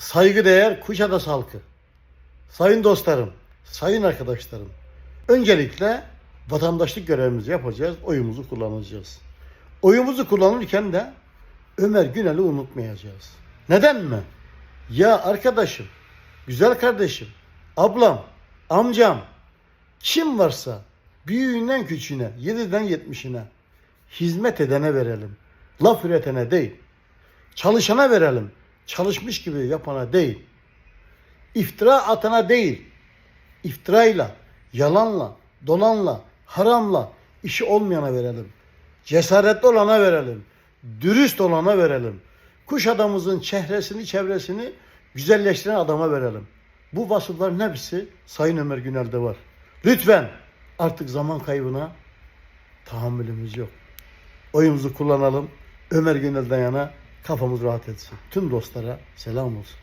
saygıdeğer Kuşadası halkı, sayın dostlarım, sayın arkadaşlarım, öncelikle vatandaşlık görevimizi yapacağız, oyumuzu kullanacağız. Oyumuzu kullanırken de Ömer Günel'i unutmayacağız. Neden mi? Ya arkadaşım, güzel kardeşim, ablam, amcam, kim varsa büyüğünden küçüğüne, 7'den 70'ine hizmet edene verelim. Laf üretene değil. Çalışana verelim. Çalışmış gibi yapana değil. İftira atana değil. İftirayla, yalanla, dolanla, haramla işi olmayana verelim. Cesaretli olana verelim. Dürüst olana verelim. Kuş adamımızın çehresini, çevresini güzelleştiren adama verelim. Bu vasıfların hepsi Sayın Ömer Günel'de var. Lütfen artık zaman kaybına tahammülümüz yok. Oyumuzu kullanalım. Ömer Günel'den yana kafamız rahat etsin. Tüm dostlara selam olsun.